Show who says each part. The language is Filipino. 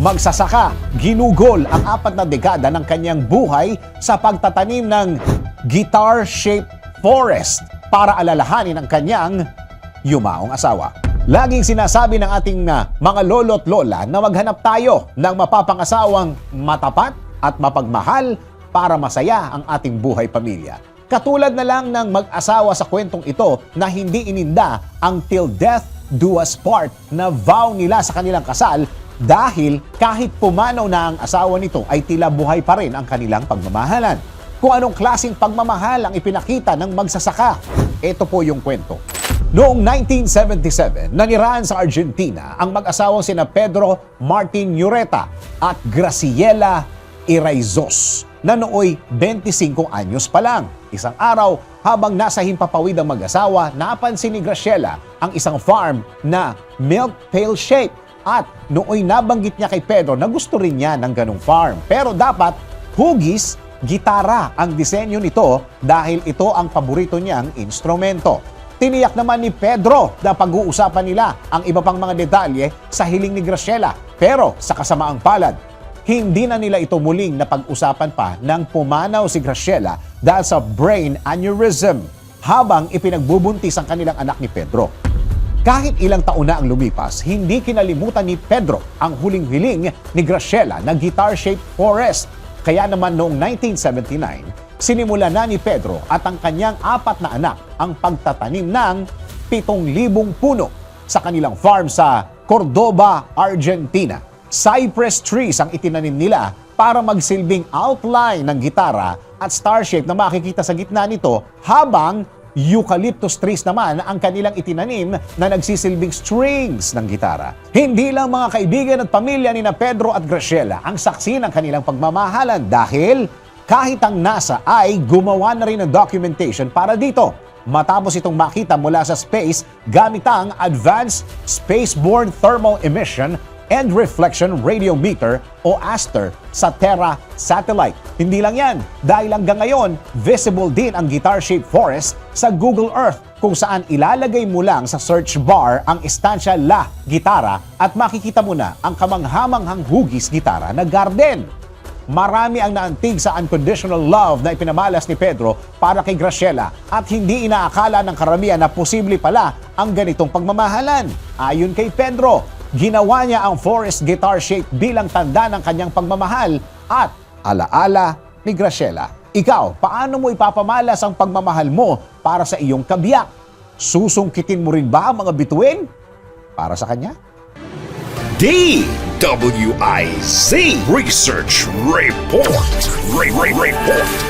Speaker 1: magsasaka, ginugol ang apat na dekada ng kanyang buhay sa pagtatanim ng guitar-shaped forest para alalahanin ang kanyang yumaong asawa. Laging sinasabi ng ating ah, mga lolo't lola na maghanap tayo ng mapapangasawang matapat at mapagmahal para masaya ang ating buhay pamilya. Katulad na lang ng mag-asawa sa kwentong ito na hindi ininda ang till death do us part na vow nila sa kanilang kasal dahil kahit pumanaw na ang asawa nito ay tila buhay pa rin ang kanilang pagmamahalan. Kung anong klasing pagmamahal ang ipinakita ng magsasaka, ito po yung kwento. Noong 1977, nanirahan sa Argentina ang mag-asawang sina Pedro Martin Ureta at Graciela Iraizos na nooy 25 anyos pa lang. Isang araw, habang nasa himpapawid ang mag-asawa, napansin ni Graciela ang isang farm na milk pail shape at nooy nabanggit niya kay Pedro na gusto rin niya ng ganong farm. Pero dapat hugis, gitara ang disenyo nito dahil ito ang paborito niyang instrumento. Tiniyak naman ni Pedro na pag-uusapan nila ang iba pang mga detalye sa hiling ni Graciela. Pero sa kasamaang palad, hindi na nila ito muling napag-usapan pa nang pumanaw si Graciela dahil sa brain aneurysm habang ipinagbubuntis ang kanilang anak ni Pedro. Kahit ilang taon na ang lumipas, hindi kinalimutan ni Pedro ang huling-hiling ni Graciela na guitar-shaped forest. Kaya naman noong 1979, sinimula na ni Pedro at ang kanyang apat na anak ang pagtatanim ng 7,000 puno sa kanilang farm sa Cordoba, Argentina. Cypress trees ang itinanim nila para magsilbing outline ng gitara at star shape na makikita sa gitna nito habang eucalyptus trees naman ang kanilang itinanim na nagsisilbing strings ng gitara. Hindi lang mga kaibigan at pamilya ni na Pedro at Graciela ang saksi ng kanilang pagmamahalan dahil kahit ang NASA ay gumawa na rin ng documentation para dito. Matapos itong makita mula sa space gamit ang Advanced Spaceborne Thermal Emission and Reflection Radiometer o ASTER sa Terra satellite. Hindi lang yan, dahil hanggang ngayon, visible din ang guitar-shaped forest sa Google Earth kung saan ilalagay mo lang sa search bar ang Estancia La Gitara at makikita mo na ang kamanghamanghang hugis gitara na garden. Marami ang naantig sa unconditional love na ipinamalas ni Pedro para kay Graciela at hindi inaakala ng karamihan na posible pala ang ganitong pagmamahalan. Ayon kay Pedro, ginawa niya ang forest guitar shape bilang tanda ng kanyang pagmamahal at alaala ni Graciela. Ikaw, paano mo ipapamalas ang pagmamahal mo para sa iyong kabiyak? Susungkitin mo rin ba ang mga bituin para sa kanya?
Speaker 2: DWIZ Research Report. Re- Re- Report.